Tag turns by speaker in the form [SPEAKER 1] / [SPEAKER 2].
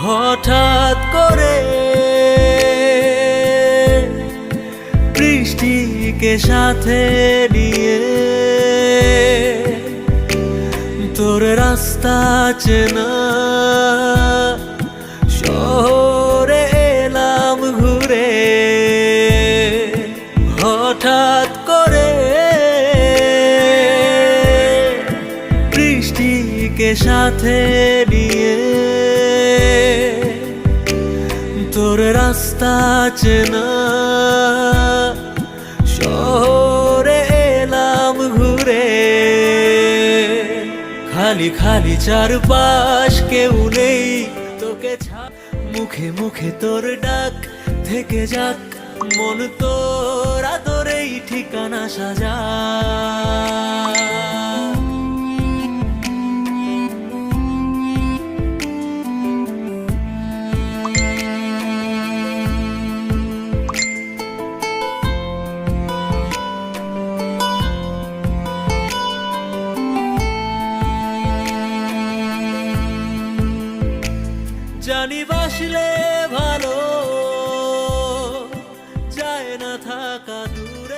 [SPEAKER 1] হঠাৎ করে বৃষ্টিকে সাথে নিয়ে তোর রাস্তা চেনা শহরে এলাম ঘুরে হঠাৎ করে বৃষ্টিকে সাথে নিয়ে রাস্তা চেনা। শহরে এলাম ঘুরে। খালি খালি চারপাশ কেউ নেই, তোকে মুখে মুখে তোর ডাক থেকে যাক, মন তোর আদরেই ঠিকানা সাজা। জানি বাসলে ভালো যায় না থাকা দূর।